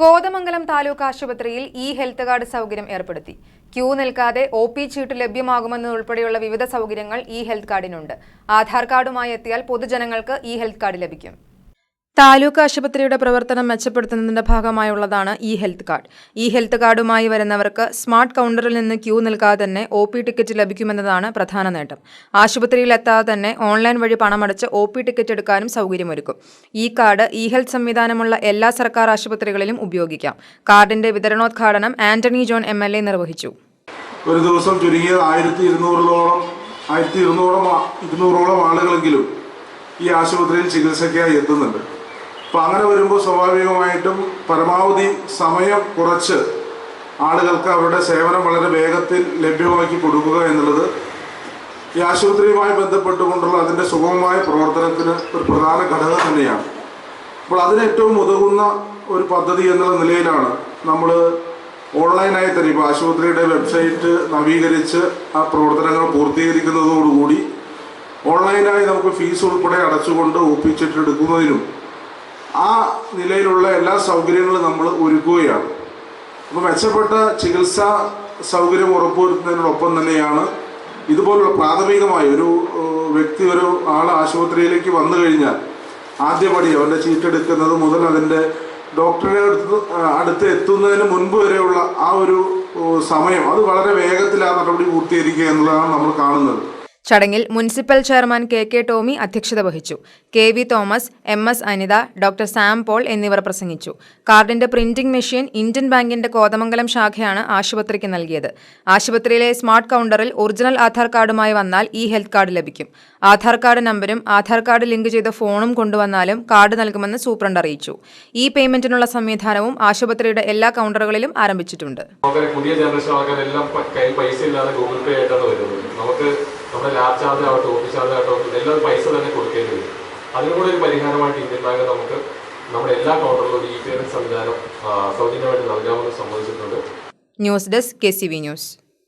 കോതമംഗലം താലൂക്ക് ആശുപത്രിയിൽ E health card സൗകര്യം ഏർപ്പെടുത്തി. ക്യൂ നിൽക്കാതെ ഒ പി ചീട്ട് ലഭ്യമാകുമെന്നതുൾപ്പെടെയുള്ള വിവിധ സൗകര്യങ്ങൾ ഇ ഹെൽത്ത് കാർഡിനുണ്ട്. ആധാർ കാർഡുമായി എത്തിയാൽ പൊതുജനങ്ങൾക്ക് ഇ ഹെൽത്ത് കാർഡ് ലഭിക്കും. താലൂക്ക് ആശുപത്രിയുടെ പ്രവർത്തനം മെച്ചപ്പെടുത്തുന്നതിന്റെ ഭാഗമായുള്ളതാണ് e health card. E health കാർഡുമായി വരുന്നവർക്ക് സ്മാർട്ട് കൗണ്ടറിൽ നിന്ന് ക്യൂ നിൽക്കാതെ തന്നെ ഒ പി ടിക്കറ്റ് ലഭിക്കുമെന്നതാണ് പ്രധാന നേട്ടം. ആശുപത്രിയിൽ എത്താതെ തന്നെ ഓൺലൈൻ വഴി പണമടച്ച് ഒ പി ടിക്കറ്റ് എടുക്കാനും സൗകര്യമൊരുക്കും. ഈ കാർഡ് ഇ ഹെൽത്ത് സംവിധാനമുള്ള എല്ലാ സർക്കാർ ആശുപത്രികളിലും ഉപയോഗിക്കാം. കാർഡിന്റെ വിതരണോദ്ഘാടനം Antony John M L A നിർവഹിച്ചു. ഒരു ദിവസം ചുരുങ്ങിയത് ആയിരത്തി ഇരുന്നൂറിലോളം ആയിരത്തി ഇരുന്നൂറോളം ഇരുന്നൂറോളം ആളുകളെങ്കിലും ഈ ആശുപത്രിയിൽ ചികിത്സയ്ക്കായി എത്തുന്നുണ്ട്. അപ്പോൾ അങ്ങനെ വരുമ്പോൾ സ്വാഭാവികമായിട്ടും പരമാവധി സമയം കുറച്ച് ആളുകൾക്ക് അവരുടെ സേവനം വളരെ വേഗത്തിൽ ലഭ്യമാക്കി കൊടുക്കുക എന്നുള്ളത് ഈ ആശുപത്രിയുമായി ബന്ധപ്പെട്ടുകൊണ്ടുള്ള അതിന്റെ സുഗമമായ പ്രവർത്തനത്തിന് ഒരു പ്രധാന ഘടകം തന്നെയാണ്. അപ്പോൾ അതിന് ഏറ്റവും ഉതകുന്ന ഒരു പദ്ധതി എന്നുള്ള നിലയിലാണ് നമ്മൾ ഓൺലൈനായി തന്നെ ഇപ്പോൾ ആശുപത്രിയുടെ വെബ്സൈറ്റ് നവീകരിച്ച് ആ പ്രവർത്തനങ്ങൾ പൂർത്തീകരിക്കുന്നതോടുകൂടി ഓൺലൈനായി നമുക്ക് ഫീസ് ഉൾപ്പെടെ അടച്ചുകൊണ്ട് ഒപ്പിച്ചിട്ട് എടുക്കുന്നതിനും ആ നിലയിലുള്ള എല്ലാ സൗകര്യങ്ങളും നമ്മൾ ഒരുക്കുകയാണ്. അപ്പോൾ മെച്ചപ്പെട്ട ചികിത്സാ സൗകര്യം ഉറപ്പുവരുത്തുന്നതിനോടൊപ്പം തന്നെയാണ് ഇതുപോലുള്ള പ്രാഥമികമായി ഒരു വ്യക്തി ഒരു ആൾ ആശുപത്രിയിലേക്ക് വന്നു കഴിഞ്ഞാൽ ആദ്യപടി അവന്റെ ചീട്ടെടുക്കുന്നത് മുതൽ അതിന്റെ ഡോക്ടറെ അടുത്ത് അടുത്ത് എത്തുന്നതിന് മുൻപ് വരെയുള്ള ആ ഒരു സമയം അത് വളരെ വേഗത്തിൽ ആ നടപടി പൂർത്തീകരിക്കുക എന്നുള്ളതാണ് നമ്മൾ കാണുന്നത്. ചടങ്ങിൽ municipal chairman K K Tomy അധ്യക്ഷത വഹിച്ചു. K V Thomas M S Anitha doctor Sam Paul എന്നിവർ പ്രസംഗിച്ചു. കാർഡിന്റെ പ്രിന്റിംഗ് മെഷീൻ ഇന്ത്യൻ ബാങ്കിന്റെ കോതമംഗലം ശാഖയാണ് ആശുപത്രിക്ക് നൽകിയത്. ആശുപത്രിയിലെ സ്മാർട്ട് കൗണ്ടറിൽ ഒറിജിനൽ ആധാർ കാർഡുമായി വന്നാൽ ഈ ഹെൽത്ത് കാർഡ് ലഭിക്കും. ആധാർ കാർഡ് നമ്പരും ആധാർ കാർഡ് ലിങ്ക് ചെയ്ത ഫോണും കൊണ്ടുവന്നാലും കാർഡ് നൽകുമെന്ന് സൂപ്രണ്ട് അറിയിച്ചു. ഈ പേയ്മെന്റിനുള്ള സംവിധാനവും ആശുപത്രിയുടെ എല്ലാ കൗണ്ടറുകളിലും ആരംഭിച്ചിട്ടുണ്ട്. പുതിയ ജനറേഷൻ ഗൂഗിൾ പേ നമുക്ക് നമ്മുടെ ലാബ് ചാർജ് ആവട്ടെ ഓഫീസ് ചാർജ് ആവട്ടെ എല്ലാവരും പൈസ തന്നെ കൊടുക്കേണ്ടി വരും. അതിനും കൂടെ ഒരു പരിഹാരമായിട്ട് ഇന്ത്യൻ ബാങ്ക് നമുക്ക് നമ്മുടെ എല്ലാ കൗണ്ടറിലും ഒരു ഇ പേയ്മെന്റ് സംവിധാനം സൗജന്യമായിട്ട് നൽകാമെന്ന് സമ്മതിച്ചിട്ടുണ്ട് news desk K C V news.